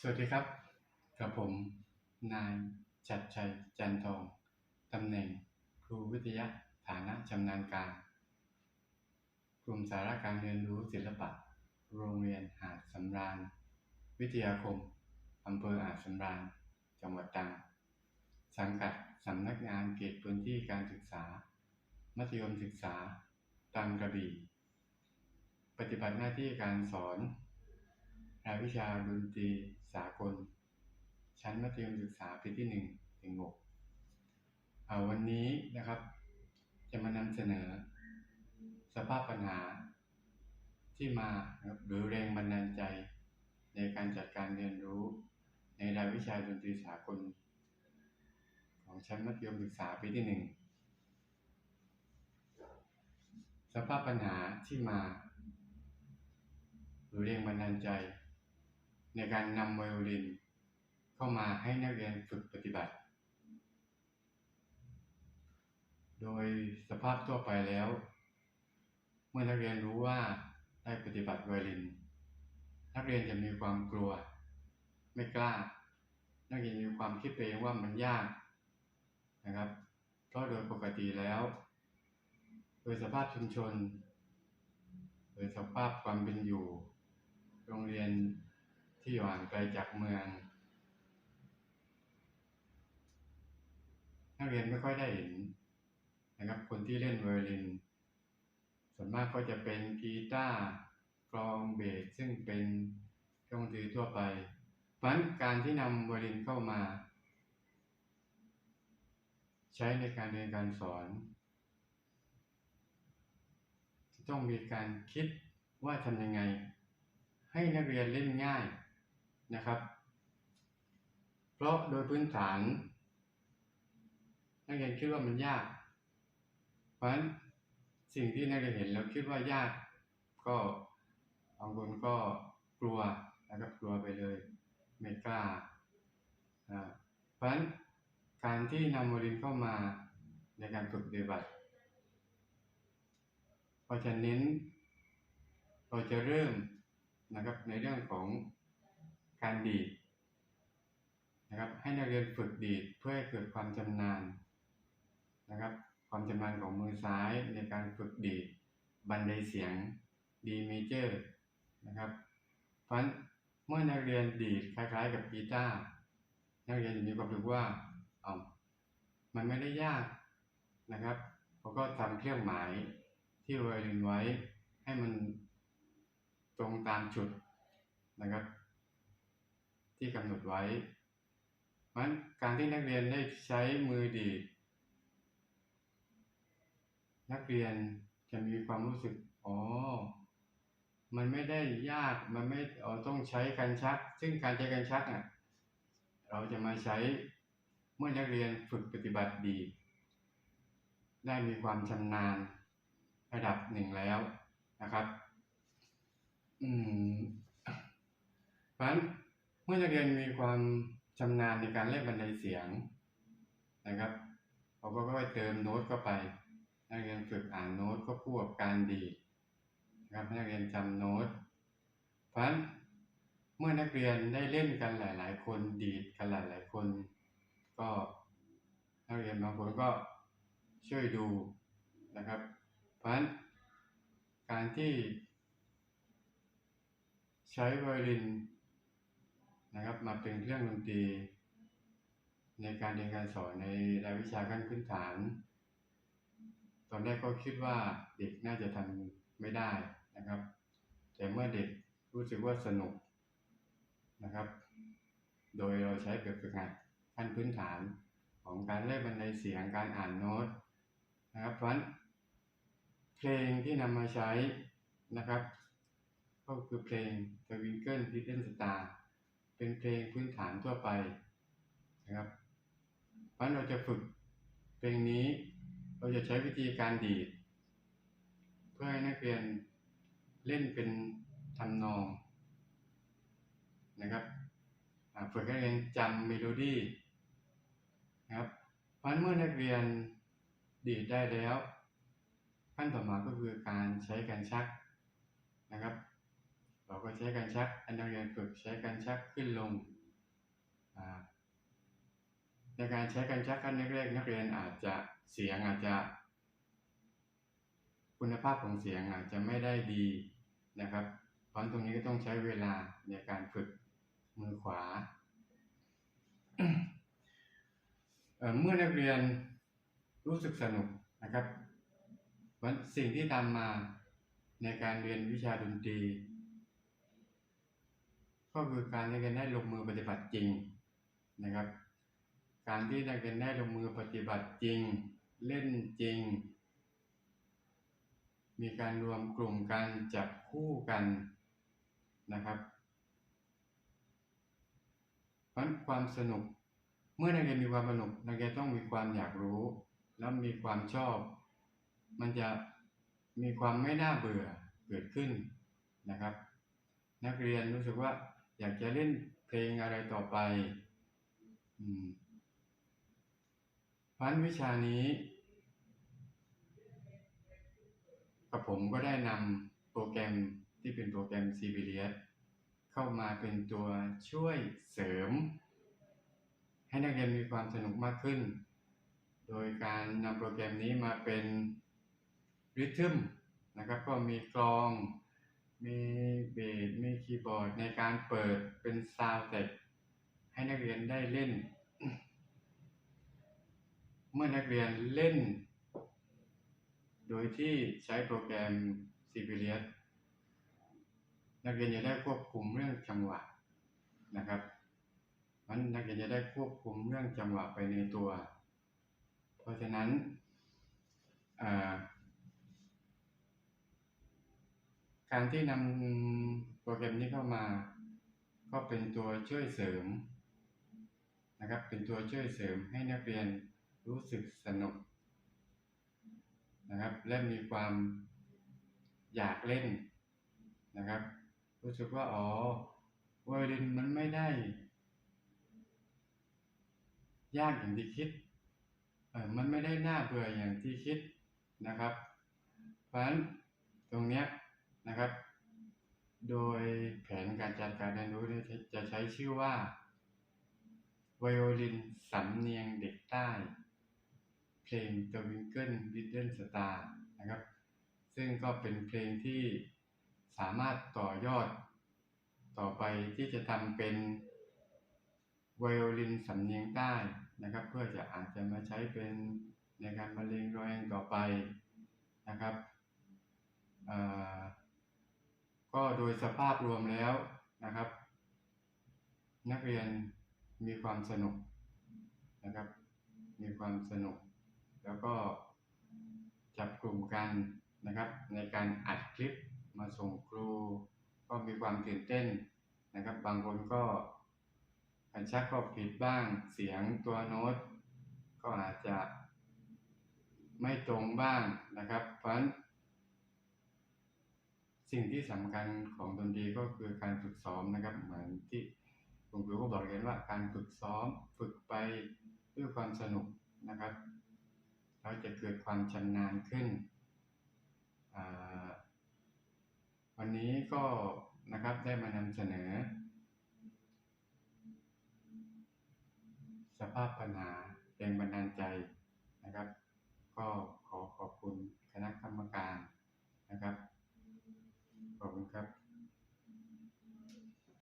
สวัสดีครับ กับผม นายจัดชัยจันทองตำแหน่ง ครูวิทยาฐานะชำนาญการ กลุ่มสาระการเรียนรู้ศิลปะ โรงเรียนหาดสำราญ วิทยาคมอำเภอหาดสำราญ จังหวัดตรัง สังกัดสำนักงานเขตพื้นที่การศึกษา มัธยมศึกษาตรังกระบี่ ปฏิบัติหน้าที่การสอนรายวิชาดนตรี มัธยมศึกษาปีที่หนึ่งถึงหกเอาวันนี้นะครับ จะมานำเสนอ สภาพปัญหาที่มาหรือแรงบันดาลใจ ในการจัดการเรียนรู้ ในรายวิชาดนตรีสากล ของชั้นมัธยมศึกษาปีที่หนึ่งสภาพปัญหาที่มา หรือแรงบันดาลใจ ในการนำไวโอลิน เข้ามาให้นักเรียนฝึกปฏิบัติ โดยสภาพทั่วไปแล้ว เมื่อนักเรียนรู้ว่าได้ปฏิบัติไวลิน นักเรียนจะมีความกลัว ไม่กล้า นักเรียนมีความคิดไปเองว่ามันยากนะครับ เพราะโดยปกติแล้ว โดยสภาพชุมชน โดยสภาพความเป็นอยู่ โรงเรียนที่อยู่ห่างไกลจากเมือง นักเรียนไม่ค่อยได้เห็นนะครับ คนที่เล่นไวโอลิน ส่วนมากก็จะเป็นกีตาร์กลองเบสซึ่งเป็นเครื่องดนตรีทั่วไป เพราะการที่นำไวโอลินเข้ามา ใช้ในการเรียนการสอน ต้องมีการคิดว่าทำยังไง ให้นักเรียนเล่นง่ายนะครับ เพราะโดยพื้นฐาน นักเรียนคิดว่ามันยาก เพราะฉะนั้นสิ่งที่นักเรียนเห็นแล้วคิดว่ายาก ก็บางคนก็กลัวนะครับกลัวไปเลย ไม่กล้าอ่าเพราะฉะนั้นการที่นำโมลินเข้ามาในการฝึกปฏิบัติเราจะเน้น เราจะเริ่มนะครับในเรื่องของการดีดนะครับให้นักเรียนฝึกดีดเพื่อให้เกิดความชำนาญ นะครับ ความชำนาญของมือซ้ายในการฝึกดีดบันไดเสียง D major นะครับเพราะนั้นเมื่อนักเรียนดีดคล้าย ๆ กับกีตาร์นักเรียนจะมีความรู้ว่าอ๋อมันไม่ได้ยากนะครับเขาก็ทำเครื่องหมายที่ไวลินไว้ให้มันตรงตามจุดนะครับ ที่กำหนดไว้เพราะฉะนั้นการที่นักเรียนได้ใช้มือดีด นักเรียนจะมีความรู้สึก อ๋อ มันไม่ได้ยาก มันไม่อ๋อต้องใช้การชัก ซึ่งการใช้การชักอะ เราจะมาใช้เมื่อนักเรียนฝึกปฏิบัติดี ได้มีความชำนาญระดับหนึ่งแล้วนะครับ อืม เพราะฉะนั้นเมื่อนักเรียนมีความชำนาญในการเล่นบันไดเสียงนะครับเขาก็ค่อยเติมโน้ตเข้าไป คู่กับการดีดนะครับให้นักเรียนจำโน้ต เพราะฉะนั้นเมื่อนักเรียนได้เล่นกันหลาย ๆ คนดีดกันหลาย ๆ คน ก็นักเรียนบางคนก็ช่วยดูนะครับ เพราะฉะนั้นการที่ใช้ไวโอลินนะครับมาเป็นเครื่องดนตรี ในการเรียนการสอนในรายวิชาขั้นพื้นฐาน ตอนแรกก็คิดว่าเด็กน่าจะทำไม่ได้นะครับ แต่เมื่อเด็กรู้สึกว่าสนุกนะครับ โดยเราใช้แบบฝึกหัดขั้นพื้นฐานของการเล่นบันไดเสียงการอ่านโน้ตนะครับเพราะฉะนั้นเพลงที่นำมาใช้นะครับ ก็คือเพลง The Winkle Little Star เป็นเพลงพื้นฐานทั่วไปนะครับเพราะเราจะฝึกเพลงนี้ เราจะใช้วิธีการดีด เพื่อให้นักเรียนเล่นเป็นทำนองนะครับฝึกให้นักเรียนจำเมโลดี้นะครับเพราะเมื่อนักเรียนดีดได้แล้ว ขั้นต่อมาก็คือการใช้การชักนะครับ เราก็ใช้การชักให้นักเรียนฝึกใช้การชักขึ้นลงในการใช้การชักขั้นแรกๆนักเรียนอาจจะ เสียงอาจจะ คุณภาพของเสียงอาจจะไม่ได้ดีนะครับ เพราะตรงนี้ก็ต้องใช้เวลาในการฝึกมือขวาเอ่อเมื่อนักเรียนรู้สึกสนุกนะครับสิ่งที่ตามมาในการเรียนวิชาดนตรี ก็คือการนักเรียนได้ลงมือปฏิบัติจริงนะครับ การที่นักเรียนได้ลงมือปฏิบัติจริง เล่นจริง มีการรวมกลุ่มกันจับคู่กันนะครับเพราะความสนุกเมื่อนักเรียนมีความสนุกนักเรียนต้องมีความอยากรู้ แล้วมีความชอบ มันจะมีความไม่น่าเบื่อเกิดขึ้นนะครับ นักเรียนรู้สึกว่าอยากจะเล่นเพลงอะไรต่อไป อืมพันวิชานี้ กับผมก็ได้นำโปรแกรมที่เป็นโปรแกรม c b s เข้ามาเป็นตัวช่วยเสริม ให้นักเรียนมีความสนุกมากขึ้น โดยการนำโปรแกรมนี้มาเป็นริทึมนะครับ ก็มีกลอง มีเบสมีคีย์บอร์ด ในการเปิดเป็นซาวด์เต็ให้นักเรียนได้เล่น เมื่อนักเรียนเล่น โดยที่ใช้โปรแกรม c b s นักเรียนจะได้ควบคุมเรื่องจังหวะนะครับมันนักเรียนจะได้ควบคุมเรื่องจังหวะไปในตัว เพราะฉะนั้นการที่นำโปรแกรมนี้เข้ามา ก็เป็นตัวช่วยเสริมนะครับ เป็นตัวช่วยเสริมให้นักเรียนรู้สึกสนุก นะครับ และมีความอยากเล่นนะครับ รู้สึกว่าอ๋อไวโอลินมันไม่ได้ ยากอย่างที่คิดเออมันไม่ได้น่าเบื่ออย่างที่คิดนะครับ เพราะฉะนั้นตรงเนี้ยนะครับ โดยแผนการจัดการเรียนรู้จะใช้ชื่อว่าไวโอลินสำเนียงเด็กใต้ เพลง The Winkle Little Star นะครับ ซึ่งก็เป็นเพลงที่สามารถต่อยอด ต่อไปที่จะทำเป็นไวโอลินสำเนียงใต้นะครับ เพื่อจะอาจจะมาใช้เป็นในการบรรเลงรอยต่อไปนะครับก็โดยสภาพรวมแล้วนะครับ นักเรียนมีความสนุกนะครับ มีความสนุก แล้วก็จับกลุ่มกันนะครับ ในการอัดคลิปมาส่งครู ก็มีความตื่นเต้นนะครับ บางคนก็การชักก็ผิดบ้างเสียงตัวโน้ต ก็อาจจะไม่ตรงบ้างนะครับ เพราะฉะนั้นสิ่งที่สำคัญของดนตรีก็คือการฝึกซ้อมนะครับ เหมือนที่คุณครูก็บอกเรียนว่าการฝึกซ้อมฝึกไปด้วยความสนุกนะครับ เราจะเกิดความชำนาญขึ้น วันนี้ก็นะครับได้มานำเสนอ สภาพปัญหาแรงบันดาลใจนะครับ ก็ขอขอบคุณคณะกรรมการนะครับ ขอบคุณครับ